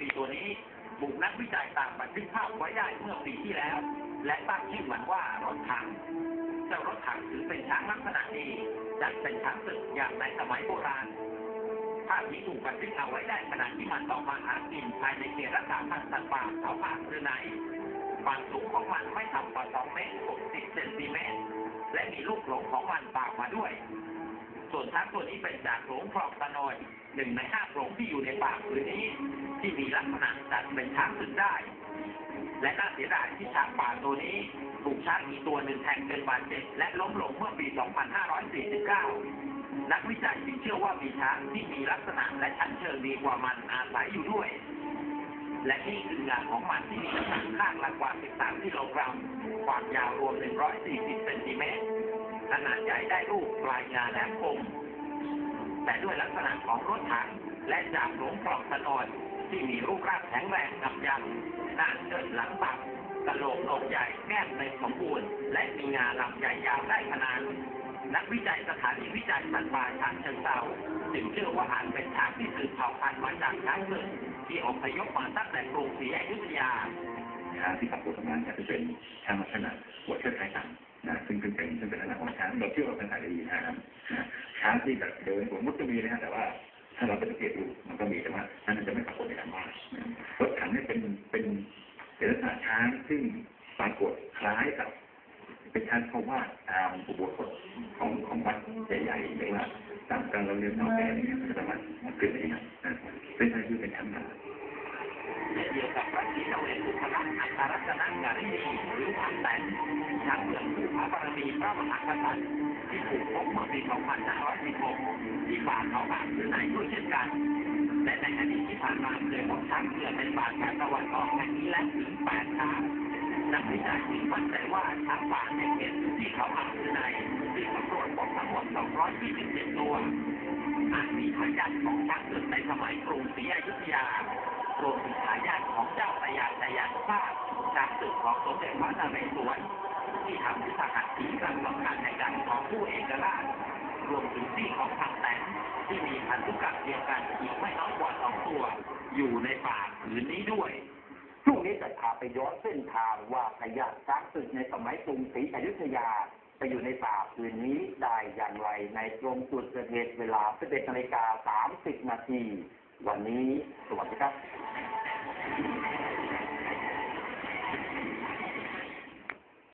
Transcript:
ปีตัวนี้บุกนักวิจัยต่างบันทึกภาพไว้ได้เมื่อปีที่แล้ว และตั้งชื่อมันว่ารถถังเจ้ารถถังถือเป็นช้างลักษณะดีจัดเป็นช้างศึกอย่างในสมัยโบราณภาพนี้ถูกบันทึกเอาไว้ได้ขณะที่มันต่อมาหากินภายในเขตรักษาพันธุ์สัตว์ป่าเขาป่าหรือไหนความสูงของมันไม่ต่ำกว่า2เมตร60เซนติเมตรและมีลูกหลงของมันตามมาด้วย ส่วนช้างตัวนี้เป็นจากโขลงคลองตะนอยหนึ่งในห้าโขลงที่อยู่ในป่าผืนนี้ ที่มีลักษณะจัดเป็นช้างศึกได้ และน่าเสียดายที่ช้างป่าตัวนี้ถูกช้างอีกตัวหนึ่งแทงจนบาดเจ็บและล้มลงเมื่อปี 2549 นักวิจัยจึงเชื่อว่ามีช้างที่มีลักษณะและชั้นเชิงดีกว่ามันอาศัยอยู่ด้วย และนี่คืองานของมันที่มีน้ำหนักข้างละกว่า 13กิโลกรัม ความยาวรวม 140 เซนติเมตร ขนาดใหญ่ได้รูปปลายงาแหลมคม แต่ด้วยลักษณะของรถถังและจากหลงกล่องตะนที่มีรูปร่างแข็งแรงกับยันหน้าเชิดหลังต่ำกระโหลกโหนกใหญ่แก้มเป็นสมบูรณ์ และมีงาลำใหญ่ยาวได้ขนาดนักวิจัยสถานีวิจัยสัตว์ป่าฉะเชิงเทราจึงเชื่อว่าอาจเป็นช้างที่สืบเผ่าพันธุ์มาจากช้างศึกที่อพยพมาตั้งแต่กรุงศรีอยุธยาช้างที่ปรากฏตรงนั้นจะเป็นช้างลักษณะหัวเชิดคล้ายกันนะซึ่งซึ่งเป็นซึ่งเป็นลัก เราเชื่อว่าเป็นสายดีนะครับช้างที่แบบเดินหัวมุดก็มีนะฮะแต่ว่าถ้าเราไปสังเกตดูมันก็มีแต่ว่านั่นจะไม่ปรากฏในการวาดนะรถถังนี่เป็นเป็นเป็นลักษณะช้างซึ่งปรากฏคล้ายกับ เป็นช้างเขาว่าตามอุโบสถของของวัดใหญ่ๆหรือว่าตามการเราเรียนเอาแต่เนี่ยมันจะสามารถเกิดได้นะนะช้างที่เป็นช้างหนา เช่นเดียวกับพระศรีนเรศว รอัครรัตนการินีหรือพันแต่นช้างเผือกผู้พระบารมีพระมหากษัตริย์ที่ถูกพบเมื่อปี 2516 ที่ป่าเขาบางหรือไหนด้วยเช่นกัน และในอดีตที่ผ่านมาเคยพบช้างเผือกในป่าแถบตะวันออกแห่งนี้และถึง8ช้างนักวิจัยจึงมั่นใจว่าช้างป่าในเขตที่เขาอ่างหรือไหนที่สำรวจพบทั้งหมด 227 ตัวอาจมีทายาทของช้างศึกในสมัยกรุงศรีอยุธยา รวมถึงทายาทของเจ้าพระยาชายานุภาพช้างศึกของสมเด็จพระนเรศวรที่ทำยุทหัตถีครั้งสำคัญในการของผู้เอกราชรวมถึงที่ของทางแตนที่มีพันธุกรรมเดียวกันอีกไม่น้อยกว่าสองตัว อยู่ในป่าผืนนี้ด้วยช่วงนี้จะพาไปย้อนเส้นทางว่าพญาช้างศึกในสมัยกรุงศรีอยุธยาไปอยู่ในป่าพื้นนี้ได้อย่างไรในตรงจุดเกิดเหตุเวลา11นาฬิกา30นาที วันนี้สวัสดีครับ